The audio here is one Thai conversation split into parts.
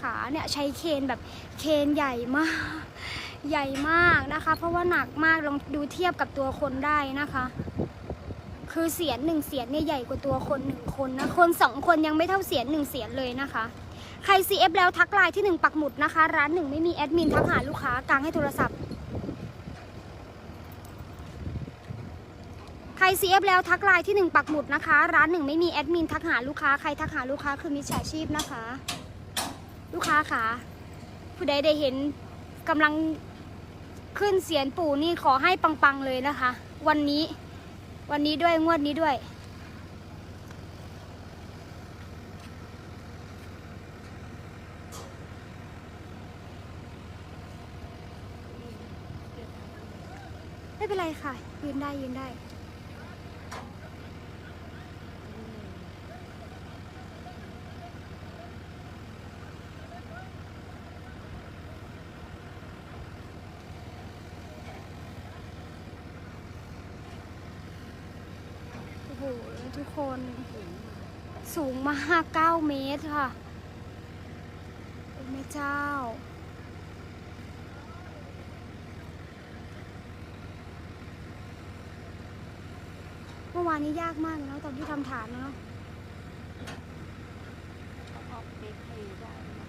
ขาเนี่ยใช้เคนแบบเคนใหญ่มาก ใหญ่มากนะคะ เพราะว่าหนักมากลองดูเทียบกับตัวคนได้นะคะ คือเสียนหนึ่งเสียนเนี่ยใหญ่กว่าตัวคนหนึ่งคนนะคนสองคนยังไม่เท่าเสียนหนึ่งเสียนเลยนะคะใคร CF แล้วทักไลน์ที่หนึ่งปักหมุดนะคะ ร้านหนึ่งไม่มีแอดมินทักหาลูกค้ากลางให้โทรศัพท์ ใคร CF แล้วทักไลน์ที่หนึ่งปักหมุดนะคะ ร้านหนึ่งไม่มีแอดมินทักหาลูกค้าใครทักหาลูกค้าคือมิจฉาชีพนะคะ ลูกค้าค่ะ ผู้ใดได้เห็นกำลังขึ้นเสียนปู่นี่ขอให้ปังๆเลยนะคะ วันนี้ วันนี้ด้วยงวดนี้ด้วย ไม่เป็นไรค่ะ ยืนได้ยืนได้ โอ้โห ทุกคน สูงมาก9เมตรค่ะโอ้แม่เจ้า เมื่อวานนี้ยากมากเนาะตอนที่ทำฐานเนาะด็กให้ได้นะ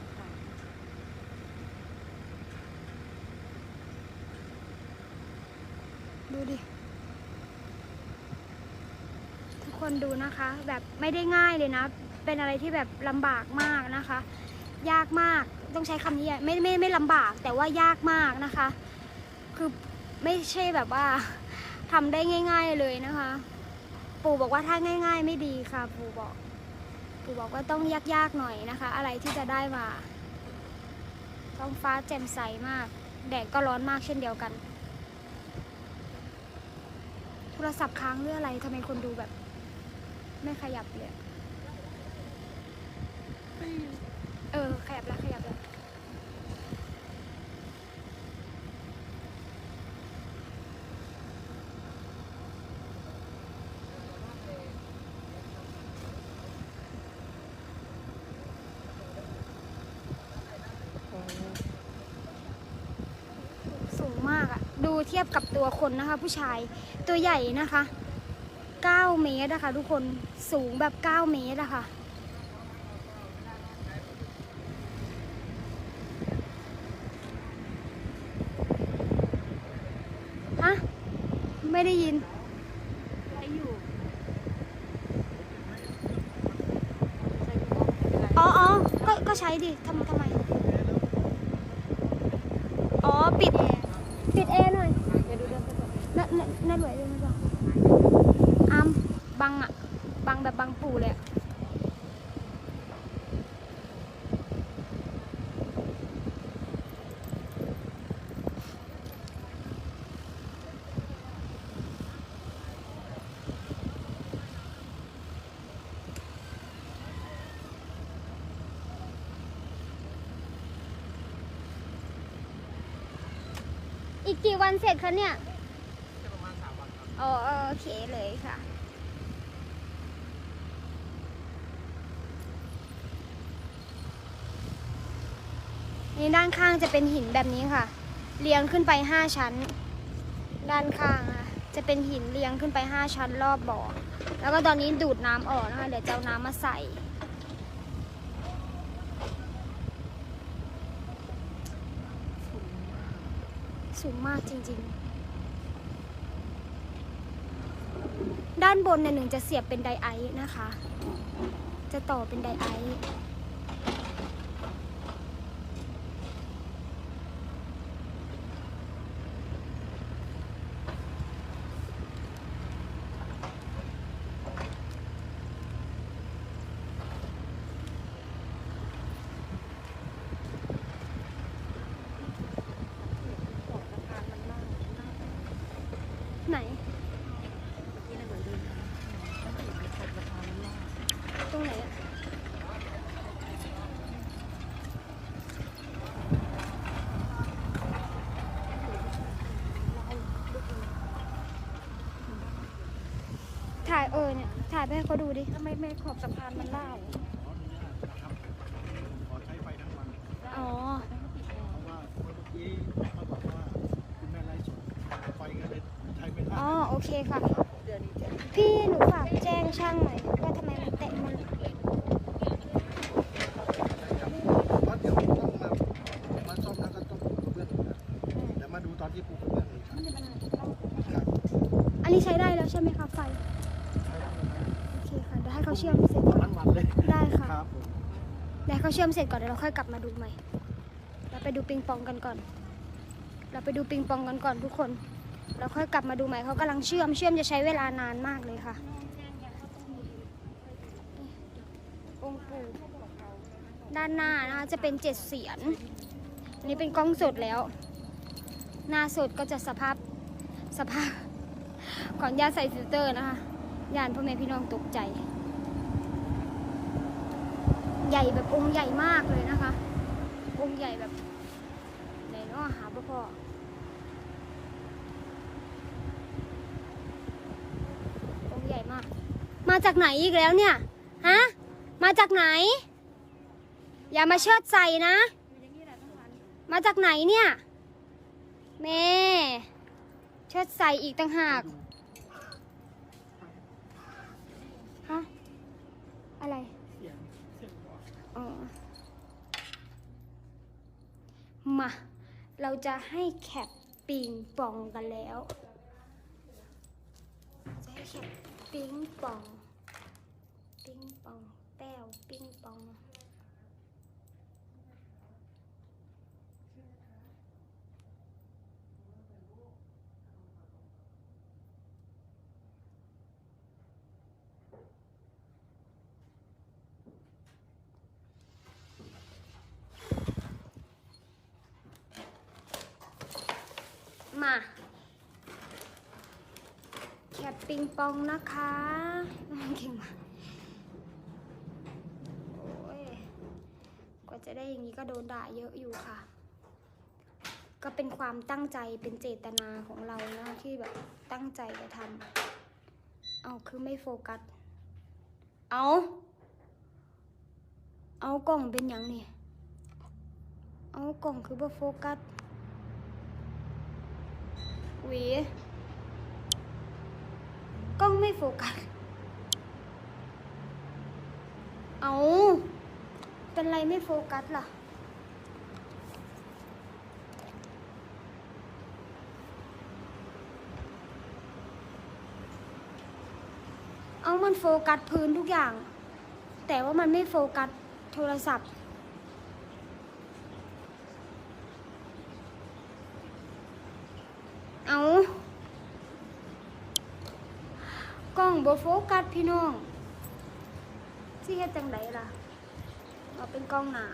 คนดูนะคะ แบบไม่ได้ง่ายเลยนะ เป็นอะไรที่แบบลำบากมากนะคะ ยากมากต้องใช้คำนี้ไม่ไม่ไม่ลำบากแต่ว่ายากมากนะคะ คือไม่ใช่แบบว่าทำได้ง่าย ๆเลยนะคะ ปู่บอกว่าถ้าง่าย ๆ ไม่ดีค่ะ ปู่บอก ปู่บอกว่าต้องยากๆหน่อยนะคะ อะไรที่จะได้มาท้องฟ้าแจ่มใสมาก แดดก็ร้อนมากเช่นเดียวกัน โทรศัพท์ค้างเรื่องอะไรทำไมคนดูแบบ ไม่ขยับเลยอะเออ ขยับแล้ว ขยับแล้ว สูงมากอะดูเทียบกับตัวคนนะคะ ผู้ชายตัวใหญ่นะคะ 9 เมตรอะค่ะทุกคนสูงแบบ 9 เมตรอะค่ะฮะไม่ได้ยินได้อยู่ใส่หมวกไม่เป็นไรอ๋ออ๋อก็ก็ใช้ดิทำทำไม อ๋อ ปิด ปิดแอร์หน่อยเดี๋ยวดูเดินไปก่อนน่าน่าน่าหน่วยเลยมั้ยจ๊ะอามบังอะบัง แบบบังปูเลยอะอีกกี่วันเสร็จคะเนี่ย อ๋อโอเคเลยค่ะ นี่ด้านข้างจะเป็นหินแบบนี้ค่ะ เรียงขึ้นไป 5 ชั้น ด้านข้างอะจะเป็นหินเรียงขึ้นไป 5 ชั้นรอบบ่อ แล้วก็ตอนนี้ดูดน้ำออกนะคะ เดี๋ยวจะเอาน้ำมาใส่ สูงมากจริงๆ ด้านบนเนี่ยหนึ่งจะเสียบเป็นไดไอซ์นะคะ จะต่อเป็นไดไอซ์ไหน นี่นะเหมือนเดินต้องไปอยู่ในขอบสะพานนั่นแหละ ตรง ไหนอะถ่ายเออเนี่ย ถ่ายไปให้เขาดูดิทำไมไม่ขอบสะพานมันเล่าขอใช้ไฟทั้งวันได้อ๋อ เพราะว่าเมื่อกี้เขาบอกว่าคุณแม่ไล่สดไฟก็เลยใช้ไม่ได้อ๋อ โอเคค่ะเดือนนี้จะพี่หนูฝากแจ้งช่างหน่อยว่าทำไมมันเตะมัน เพราะเดี๋ยวต้องมามาซ่อมแล้วก็ต้องปูกระเบื้องอีกนะเดี๋ยวมาดูต อนที่ปูกระเบื้องอีกครับครับอันนี้ใช้ได้แล้วใช่ไหมคะไฟ โอเคค่ะ เดี๋ยวให้เขาเชื่อมเสร็จก่อนมันมันเลยได้ค่ะครับผมเดี๋ยวให้เขาเชื่อมเสร็จก่อนเดี๋ยวเราค่อยกลับมาดูใหม่ เราไปดูปิงปองกันก่อน เราไปดูปิงปองกันก่อนทุกคน เราค่อยกลับมาดูใหม่เขากำลังเชื่อม เชื่อมจะใช้เวลานานมากเลยค่ะ องค์ปู่ด้านหน้านะคะจะเป็นเจ็ดเสียนอันนี้เป็นกล้องสดแล้ว หน้าสุดก็จะสภาพสภาพขออนญาใส่ฟิลเตอร์นะคะยานพ่อแม่พี่น้องตกใจ ใหญ่แบบองค์ใหญ่มากเลยนะคะ องค์ใหญ่แบบไหนเนาะหาพ่อพ่อองค์ใหญ่มาก มาจากไหนอีกแล้วเนี่ยฮะมาจากไหน อย่ามาเชิดใส่นะ มาจากไหนเนี่ย แม่เชิดใส่อีกต่างหากฮะอะไรอ๋อมา เราจะให้แคปปิงปองกันแล้วจะให้แคปปิงปอง ปิงปอง แป้วปิงปอง มาแคปปิงปองนะคะเก่งมากโอ้ยกว่าจะได้อย่างนี้ก็โดนด่าเยอะอยู่ค่ะ ก็เป็นความตั้งใจเป็นเจตนาของเรานะที่แบบตั้งใจจะทำเอาคือไม่โฟกัส เอาเอากล่องเป็นอย่างนี่เอากล่องคือบ่โฟกัส หวี กล้องไม่โฟกัส เอาเป็นไรไม่โฟกัสล่ะเอามันโฟกัสพื้นทุกอย่าง แต่ว่ามันไม่โฟกัสโทรศัพท์ เอา กล้องบ่โฟกัสพี่น้องสิเฮ็ดจังไดล่ะเอาเป็นกล้องหนา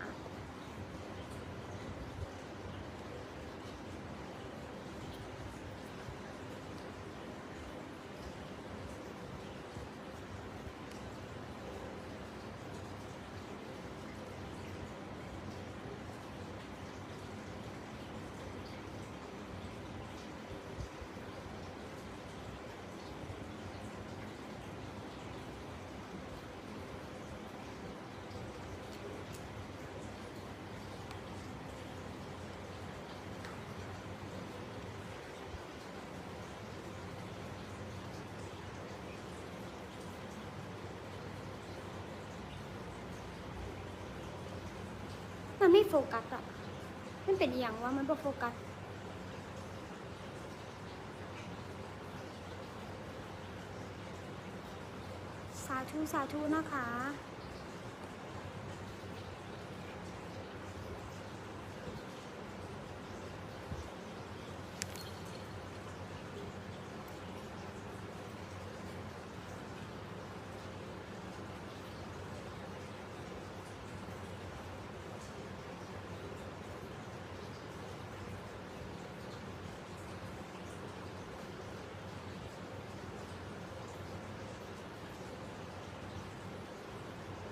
มันไม่โฟกัสอะมันเป็นอย่างว่ามันบ่โฟกัสสาธุสาธุนะคะ